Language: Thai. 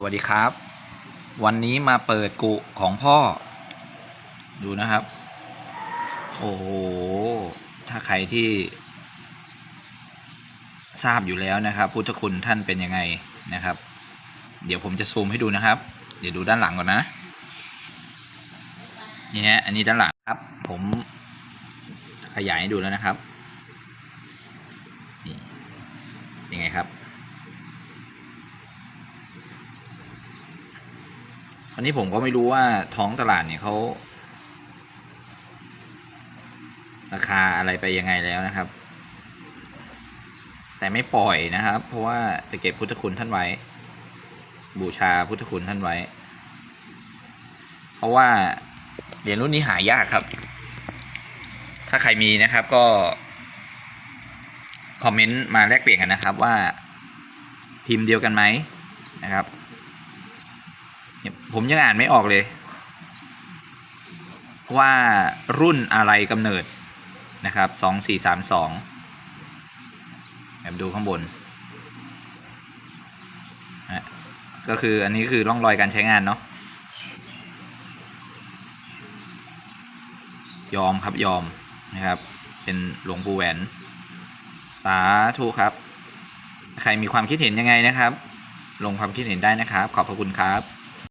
สวัสดีครับ วันนี้มาเปิดกุของพ่อ ดูนะครับ โอ้โห ถ้าใครที่ ทราบอยู่แล้วนะครับ พุทธคุณท่านเป็นยังไงนะครับ เดี๋ยวผมจะซูมให้ดูนะครับ เดี๋ยวดูด้านหลังก่อนนะนี่ฮะอันนี้ด้านหลังครับ ผมขยายให้ดูแล้วนะครับนี่ยังไงครับ คราวนี้ผมก็ไม่รู้ว่าท้องตลาดเนี่ยเขาราคาอะไรไปยังไงแล้วนะครับ แต่ไม่ปล่อยนะครับ เพราะว่าจะเก็บพุทธคุณท่านไว้ บูชาพุทธคุณท่านไว้ เพราะว่าเหรียญรุ่นนี้หายากครับ ถ้าใครมีนะครับก็ คอมเมนต์มาแลกเปลี่ยนกันนะครับว่าพิมพ์เดียวกันไหมนะครับ ผมยังอ่านไม่ออกเลย ว่ารุ่นอะไรกำเนิดนะครับสองสี่สามสองแบบดูข้างบนนะก็คืออันนี้คือร่องรอยการใช้งานเนาะยอมครับยอมนะครับ เป็นหลวงปู่แหวน สาธุครับ ใครมีความคิดเห็นยังไงนะครับ ลงความคิดเห็นได้นะครับ ขอบพระคุณครับ